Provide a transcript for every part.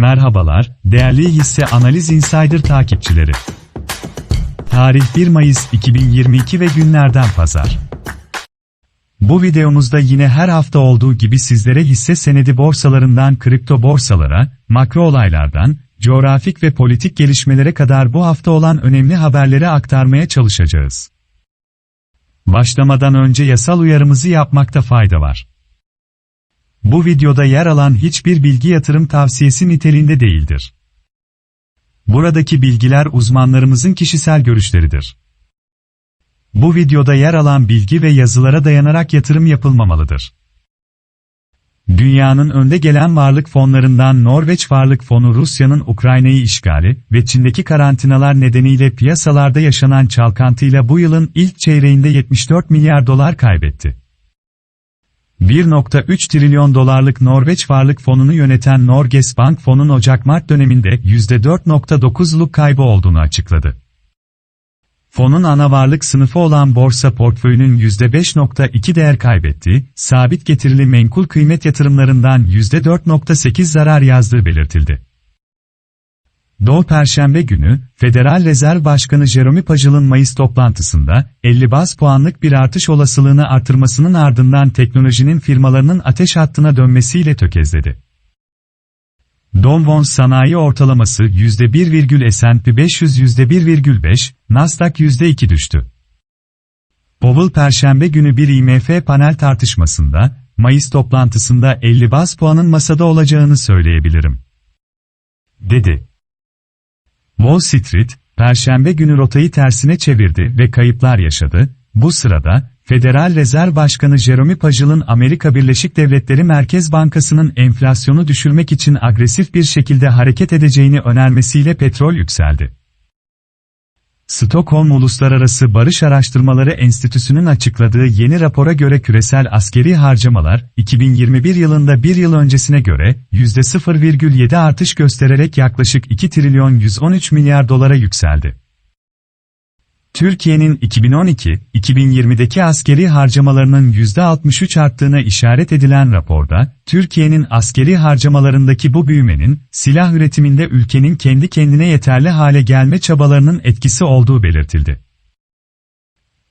Merhabalar, değerli hisse analiz insider takipçileri. Tarih 1 Mayıs 2022 ve günlerden pazar. Bu videomuzda yine her hafta olduğu gibi sizlere hisse senedi borsalarından kripto borsalara, makro olaylardan, coğrafik ve politik gelişmelere kadar bu hafta olan önemli haberleri aktarmaya çalışacağız. Başlamadan önce yasal uyarımızı yapmakta fayda var. Bu videoda yer alan hiçbir bilgi yatırım tavsiyesi niteliğinde değildir. Buradaki bilgiler uzmanlarımızın kişisel görüşleridir. Bu videoda yer alan bilgi ve yazılara dayanarak yatırım yapılmamalıdır. Dünyanın önde gelen varlık fonlarından Norveç Varlık Fonu Rusya'nın Ukrayna'yı işgali ve Çin'deki karantinalar nedeniyle piyasalarda yaşanan çalkantıyla bu yılın ilk çeyreğinde 74 milyar dolar kaybetti. 1.3 trilyon dolarlık Norveç Varlık Fonu'nu yöneten Norges Bank Fon'un Ocak-Mart döneminde %4.9'luk kaybı olduğunu açıkladı. Fonun ana varlık sınıfı olan borsa portföyünün %5.2 değer kaybetti, sabit getirili menkul kıymet yatırımlarından %4.8 zarar yazdığı belirtildi. Doğu Perşembe günü, Federal Rezerv Başkanı Jerome Powell'ın Mayıs toplantısında, 50 baz puanlık bir artış olasılığını artırmasının ardından teknolojinin firmalarının ateş hattına dönmesiyle tökezledi. Dow Jones Sanayi ortalaması %1, S&P 500 %1,5, Nasdaq %2 düştü. Powell Perşembe günü bir IMF panel tartışmasında, Mayıs toplantısında 50 baz puanın masada olacağını söyleyebilirim. Dedi. Wall Street, Perşembe günü rotayı tersine çevirdi ve kayıplar yaşadı. Bu sırada, Federal Rezerv Başkanı Jerome Powell'ın Amerika Birleşik Devletleri Merkez Bankası'nın enflasyonu düşürmek için agresif bir şekilde hareket edeceğini önermesiyle petrol yükseldi. Stockholm Uluslararası Barış Araştırmaları Enstitüsü'nün açıkladığı yeni rapora göre küresel askeri harcamalar, 2021 yılında bir yıl öncesine göre, %0,7 artış göstererek yaklaşık 2 trilyon 113 milyar dolara yükseldi. Türkiye'nin 2012-2020'deki askeri harcamalarının %63 arttığına işaret edilen raporda, Türkiye'nin askeri harcamalarındaki bu büyümenin, silah üretiminde ülkenin kendi kendine yeterli hale gelme çabalarının etkisi olduğu belirtildi.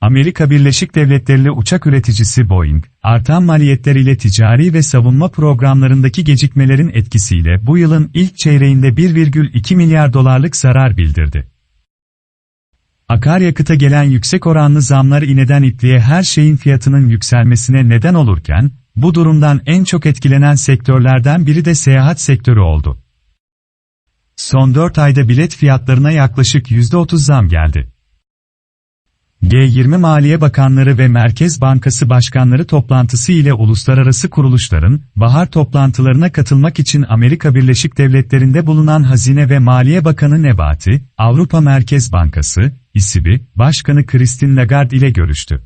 Amerika Birleşik Devletleri uçak üreticisi Boeing, artan maliyetler ile ticari ve savunma programlarındaki gecikmelerin etkisiyle bu yılın ilk çeyreğinde 1,2 milyar dolarlık zarar bildirdi. Akaryakıta gelen yüksek oranlı zamlar ineden ipliğe her şeyin fiyatının yükselmesine neden olurken, bu durumdan en çok etkilenen sektörlerden biri de seyahat sektörü oldu. Son 4 ayda bilet fiyatlarına yaklaşık %30 zam geldi. G20 Maliye Bakanları ve Merkez Bankası Başkanları toplantısı ile uluslararası kuruluşların, bahar toplantılarına katılmak için Amerika Birleşik Devletleri'nde bulunan Hazine ve Maliye Bakanı Nebati, Avrupa Merkez Bankası, İSİB'i, Başkanı Christine Lagarde ile görüştü.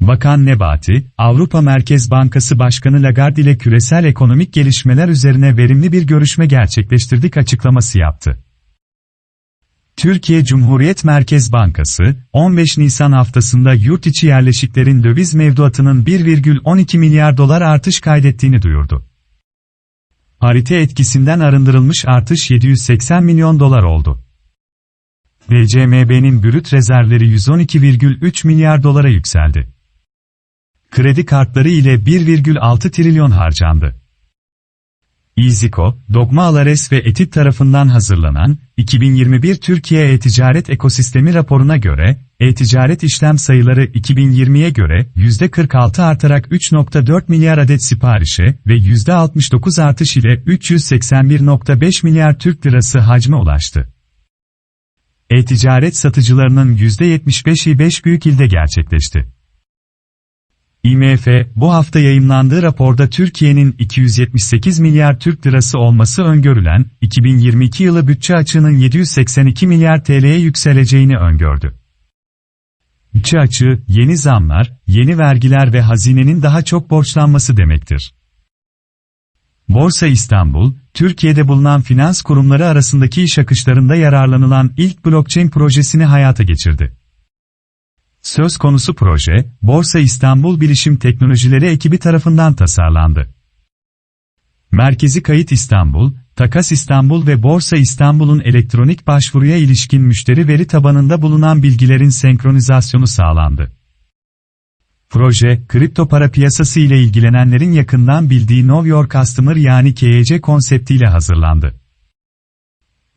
Bakan Nebati, Avrupa Merkez Bankası Başkanı Lagarde ile küresel ekonomik gelişmeler üzerine verimli bir görüşme gerçekleştirdik açıklaması yaptı. Türkiye Cumhuriyet Merkez Bankası, 15 Nisan haftasında yurt içi yerleşiklerin döviz mevduatının 1,12 milyar dolar artış kaydettiğini duyurdu. Parite etkisinden arındırılmış artış 780 milyon dolar oldu. DCMB'nin brüt rezervleri 112,3 milyar dolara yükseldi. Kredi kartları ile 1,6 trilyon harcandı. İZİKO, Dogma Alares ve Etit tarafından hazırlanan, 2021 Türkiye E-Ticaret Ekosistemi raporuna göre, e-ticaret işlem sayıları 2020'ye göre %46 artarak 3.4 milyar adet siparişe ve %69 artış ile 381.5 milyar Türk lirası hacme ulaştı. E-ticaret satıcılarının %75'i 5 büyük ilde gerçekleşti. IMF, bu hafta yayımlandığı raporda Türkiye'nin 278 milyar Türk lirası olması öngörülen, 2022 yılı bütçe açığının 782 milyar TL'ye yükseleceğini öngördü. Bütçe açığı, yeni zamlar, yeni vergiler ve hazinenin daha çok borçlanması demektir. Borsa İstanbul, Türkiye'de bulunan finans kurumları arasındaki iş akışlarında yararlanılan ilk blockchain projesini hayata geçirdi. Söz konusu proje, Borsa İstanbul Bilişim Teknolojileri ekibi tarafından tasarlandı. Merkezi Kayıt İstanbul, Takas İstanbul ve Borsa İstanbul'un elektronik başvuruya ilişkin müşteri veri tabanında bulunan bilgilerin senkronizasyonu sağlandı. Proje, kripto para piyasası ile ilgilenenlerin yakından bildiği Know Your Customer yani KYC konseptiyle hazırlandı.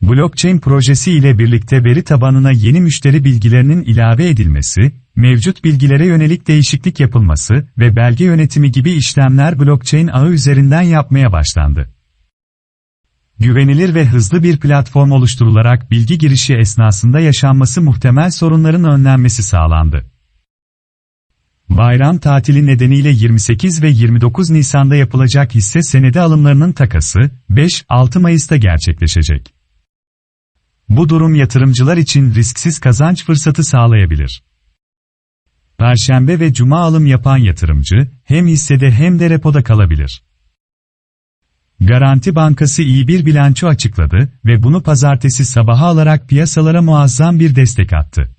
Blockchain projesi ile birlikte veri tabanına yeni müşteri bilgilerinin ilave edilmesi, mevcut bilgilere yönelik değişiklik yapılması ve belge yönetimi gibi işlemler blockchain ağı üzerinden yapmaya başlandı. Güvenilir ve hızlı bir platform oluşturularak bilgi girişi esnasında yaşanması muhtemel sorunların önlenmesi sağlandı. Bayram tatili nedeniyle 28 ve 29 Nisan'da yapılacak hisse senedi alımlarının takası, 5-6 Mayıs'ta gerçekleşecek. Bu durum yatırımcılar için risksiz kazanç fırsatı sağlayabilir. Perşembe ve Cuma alım yapan yatırımcı, hem hissede hem de repoda kalabilir. Garanti Bankası iyi bir bilanço açıkladı ve bunu pazartesi sabaha alarak piyasalara muazzam bir destek attı.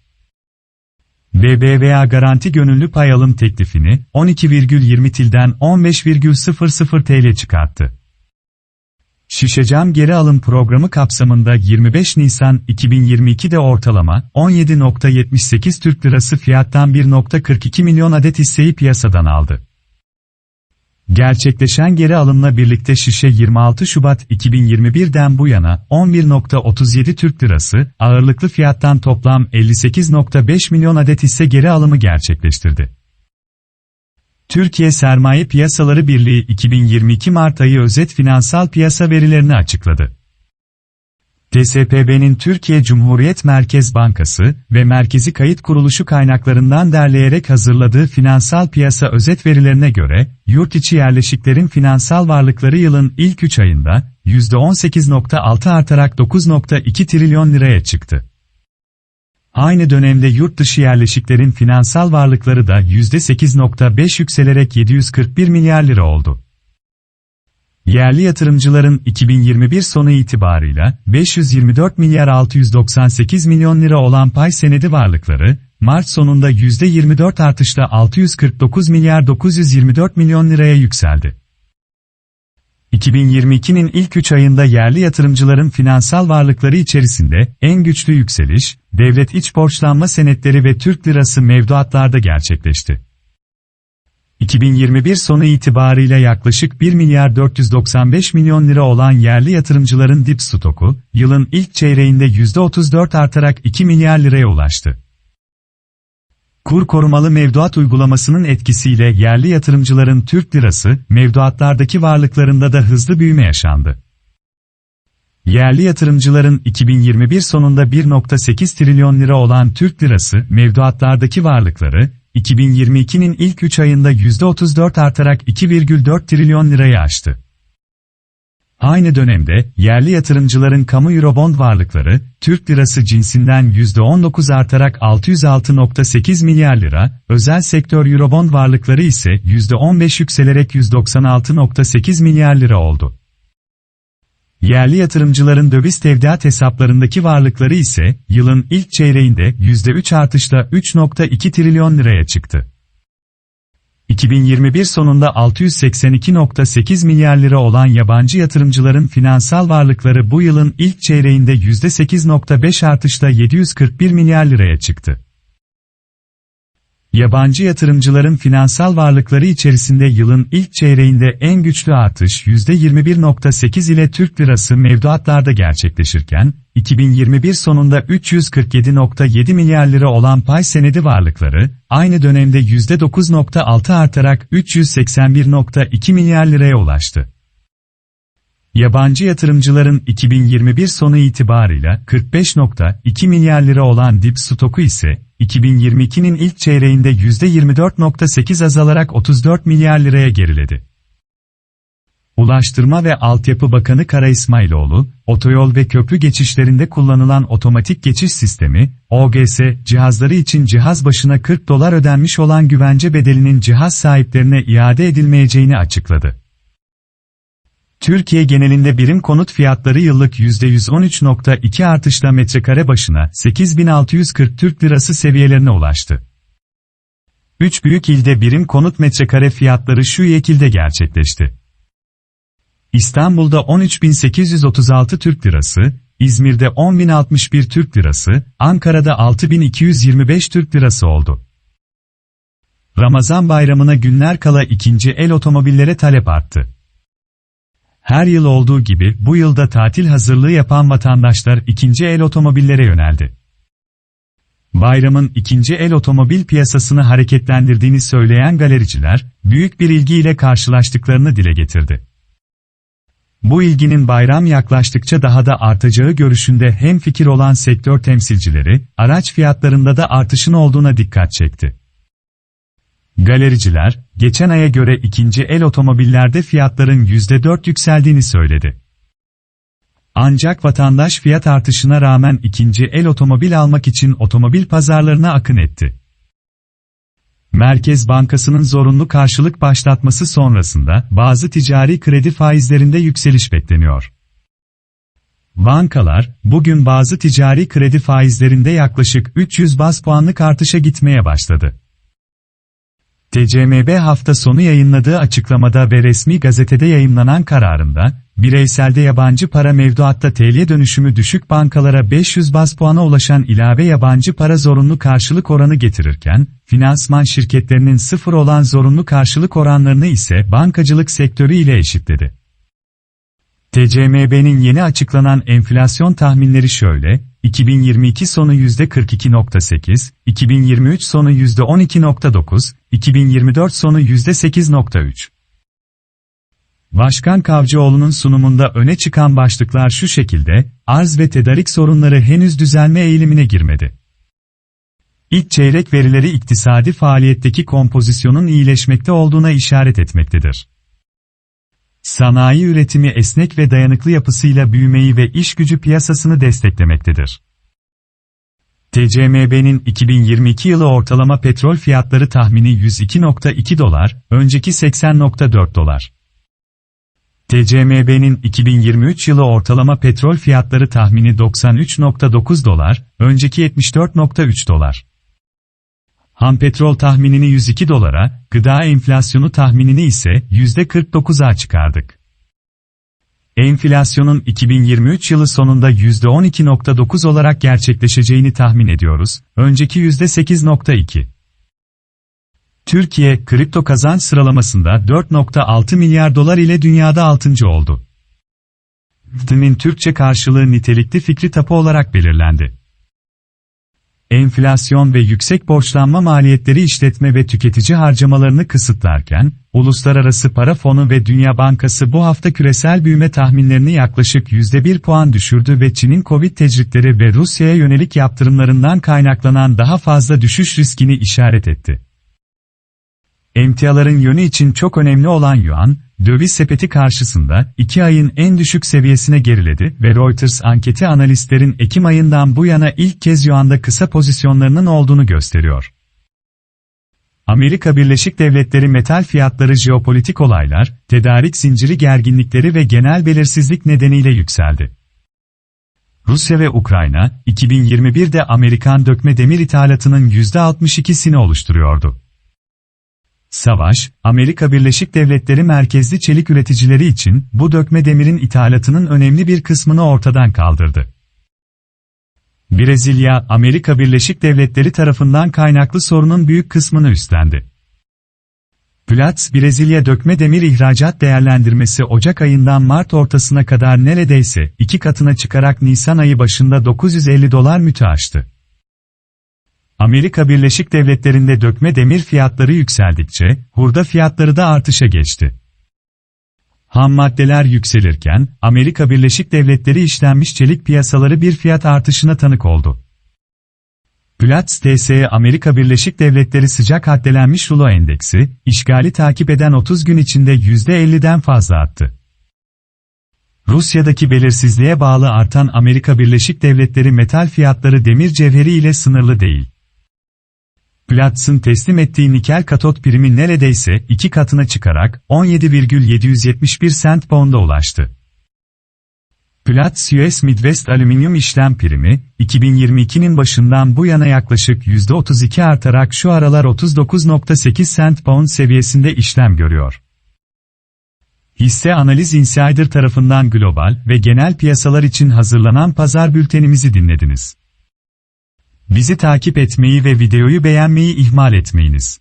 BBVA garanti gönüllü pay alım teklifini 12,20 tilden 15,00 TL çıkarttı. Şişecam geri alım programı kapsamında 25 Nisan 2022'de ortalama 17.78 Türk Lirası fiyattan 1.42 milyon adet hisseyi piyasadan aldı. Gerçekleşen geri alımla birlikte şişe 26 Şubat 2021'den bu yana 11.37 Türk Lirası ağırlıklı fiyattan toplam 58.5 milyon adet hisse geri alımı gerçekleştirdi. Türkiye Sermaye Piyasaları Birliği 2022 Mart ayı özet finansal piyasa verilerini açıkladı. TSPB'nin Türkiye Cumhuriyet Merkez Bankası ve Merkezi Kayıt Kuruluşu kaynaklarından derleyerek hazırladığı finansal piyasa özet verilerine göre, yurt içi yerleşiklerin finansal varlıkları yılın ilk 3 ayında %18.6 artarak 9.2 trilyon liraya çıktı. Aynı dönemde yurt dışı yerleşiklerin finansal varlıkları da %8.5 yükselerek 741 milyar lira oldu. Yerli yatırımcıların 2021 sonu itibarıyla 524 milyar 698 milyon lira olan pay senedi varlıkları, Mart sonunda %24 artışla 649 milyar 924 milyon liraya yükseldi. 2022'nin ilk 3 ayında yerli yatırımcıların finansal varlıkları içerisinde en güçlü yükseliş, devlet iç borçlanma senetleri ve Türk lirası mevduatlarda gerçekleşti. 2021 sonu itibarıyla yaklaşık 1 milyar 495 milyon lira olan yerli yatırımcıların dip stoku, yılın ilk çeyreğinde %34 artarak 2 milyar liraya ulaştı. Kur korumalı mevduat uygulamasının etkisiyle yerli yatırımcıların Türk lirası, mevduatlardaki varlıklarında da hızlı büyüme yaşandı. Yerli yatırımcıların 2021 sonunda 1.8 trilyon lira olan Türk lirası mevduatlardaki varlıkları, 2022'nin ilk 3 ayında %34 artarak 2,4 trilyon lirayı aştı. Aynı dönemde, yerli yatırımcıların kamu Eurobond varlıkları, Türk lirası cinsinden %19 artarak 606.8 milyar lira, özel sektör Eurobond varlıkları ise %15 yükselerek 196.8 milyar lira oldu. Yerli yatırımcıların döviz tevdiat hesaplarındaki varlıkları ise, yılın ilk çeyreğinde %3 artışla 3.2 trilyon liraya çıktı. 2021 sonunda 682.8 milyar lira olan yabancı yatırımcıların finansal varlıkları bu yılın ilk çeyreğinde %8.5 artışla 741 milyar liraya çıktı. Yabancı yatırımcıların finansal varlıkları içerisinde yılın ilk çeyreğinde en güçlü artış %21.8 ile Türk lirası mevduatlarda gerçekleşirken, 2021 sonunda 347.7 milyar lira olan pay senedi varlıkları, aynı dönemde %9.6 artarak 381.2 milyar liraya ulaştı. Yabancı yatırımcıların 2021 sonu itibarıyla 45.2 milyar lira olan dip stoku ise 2022'nin ilk çeyreğinde %24.8 azalarak 34 milyar liraya geriledi. Ulaştırma ve Altyapı Bakanı Kara İsmailoğlu, otoyol ve köprü geçişlerinde kullanılan otomatik geçiş sistemi, OGS, cihazları için cihaz başına 40 dolar ödenmiş olan güvence bedelinin cihaz sahiplerine iade edilmeyeceğini açıkladı. Türkiye genelinde birim konut fiyatları yıllık %113.2 artışla metrekare başına 8640 Türk Lirası seviyelerine ulaştı. Üç büyük ilde birim konut metrekare fiyatları şu şekilde gerçekleşti. İstanbul'da 13.836 Türk Lirası, İzmir'de 10.061 Türk Lirası, Ankara'da 6.225 Türk Lirası oldu. Ramazan bayramına günler kala ikinci el otomobillere talep arttı. Her yıl olduğu gibi bu yılda tatil hazırlığı yapan vatandaşlar ikinci el otomobillere yöneldi. Bayramın ikinci el otomobil piyasasını hareketlendirdiğini söyleyen galericiler, büyük bir ilgiyle karşılaştıklarını dile getirdi. Bu ilginin bayram yaklaştıkça daha da artacağı görüşünde hem fikir olan sektör temsilcileri, araç fiyatlarında da artışın olduğuna dikkat çekti. Galericiler, geçen aya göre ikinci el otomobillerde fiyatların %4 yükseldiğini söyledi. Ancak vatandaş fiyat artışına rağmen ikinci el otomobil almak için otomobil pazarlarına akın etti. Merkez Bankası'nın zorunlu karşılık başlatması sonrasında bazı ticari kredi faizlerinde yükseliş bekleniyor. Bankalar, bugün bazı ticari kredi faizlerinde yaklaşık 300 bas puanlık artışa gitmeye başladı. TCMB hafta sonu yayınladığı açıklamada ve resmi gazetede yayınlanan kararında, bireyselde yabancı para mevduatta TL dönüşümü düşük bankalara 500 bas puana ulaşan ilave yabancı para zorunlu karşılık oranı getirirken, finansman şirketlerinin sıfır olan zorunlu karşılık oranlarını ise bankacılık sektörü ile eşitledi. TCMB'nin yeni açıklanan enflasyon tahminleri şöyle, 2022 sonu %42.8, 2023 sonu %12.9, 2024 sonu %8.3. Başkan Kavcıoğlu'nun sunumunda öne çıkan başlıklar şu şekilde, arz ve tedarik sorunları henüz düzelme eğilimine girmedi. İlk çeyrek verileri iktisadi faaliyetteki kompozisyonun iyileşmekte olduğuna işaret etmektedir. Sanayi üretimi esnek ve dayanıklı yapısıyla büyümeyi ve iş gücü piyasasını desteklemektedir. TCMB'nin 2022 yılı ortalama petrol fiyatları tahmini 102.2 dolar, önceki 80.4 dolar. TCMB'nin 2023 yılı ortalama petrol fiyatları tahmini 93.9 dolar, önceki 74.3 dolar. Ham petrol tahminini 102 dolara, gıda enflasyonu tahminini ise %49'a çıkardık. Enflasyonun 2023 yılı sonunda %12.9 olarak gerçekleşeceğini tahmin ediyoruz, önceki %8.2. Türkiye, kripto kazanç sıralamasında 4.6 milyar dolar ile dünyada 6. oldu. FT'nin Türkçe karşılığı nitelikli fikri tapu olarak belirlendi. Enflasyon ve yüksek borçlanma maliyetleri işletme ve tüketici harcamalarını kısıtlarken, Uluslararası Para Fonu ve Dünya Bankası bu hafta küresel büyüme tahminlerini yaklaşık %1 puan düşürdü ve Çin'in Covid tecritleri ve Rusya'ya yönelik yaptırımlarından kaynaklanan daha fazla düşüş riskini işaret etti. Emtiaların yönü için çok önemli olan yuan, döviz sepeti karşısında 2 ayın en düşük seviyesine geriledi ve Reuters anketi analistlerin Ekim ayından bu yana ilk kez yuanda kısa pozisyonlarının olduğunu gösteriyor. Amerika Birleşik Devletleri metal fiyatları jeopolitik olaylar, tedarik zinciri gerginlikleri ve genel belirsizlik nedeniyle yükseldi. Rusya ve Ukrayna, 2021'de Amerikan dökme demir ithalatının %62'sini oluşturuyordu. Savaş, Amerika Birleşik Devletleri merkezli çelik üreticileri için bu dökme demirin ithalatının önemli bir kısmını ortadan kaldırdı. Brezilya, Amerika Birleşik Devletleri tarafından kaynaklı sorunun büyük kısmını üstlendi. Platts Brezilya dökme demir ihracat değerlendirmesi Ocak ayından Mart ortasına kadar neredeyse iki katına çıkarak Nisan ayı başında 950 dolar müte aştı. Amerika Birleşik Devletleri'nde dökme demir fiyatları yükseldikçe, hurda fiyatları da artışa geçti. Ham maddeler yükselirken, Amerika Birleşik Devletleri işlenmiş çelik piyasaları bir fiyat artışına tanık oldu. Platts TSE Amerika Birleşik Devletleri sıcak haddelenmiş rulo endeksi, işgali takip eden 30 gün içinde %50'den fazla arttı. Rusya'daki belirsizliğe bağlı artan Amerika Birleşik Devletleri metal fiyatları demir cevheri ile sınırlı değil. Platts'ın teslim ettiği nikel katot primi neredeyse iki katına çıkarak 17,771 cent pound'a ulaştı. Platts US Midwest alüminyum işlem primi, 2022'nin başından bu yana yaklaşık %32 artarak şu aralar 39.8 cent pound seviyesinde işlem görüyor. Hisse Analiz Insider tarafından global ve genel piyasalar için hazırlanan pazar bültenimizi dinlediniz. Bizi takip etmeyi ve videoyu beğenmeyi ihmal etmeyiniz.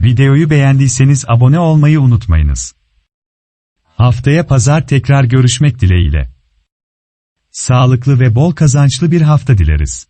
Videoyu beğendiyseniz abone olmayı unutmayınız. Haftaya pazar tekrar görüşmek dileğiyle. Sağlıklı ve bol kazançlı bir hafta dileriz.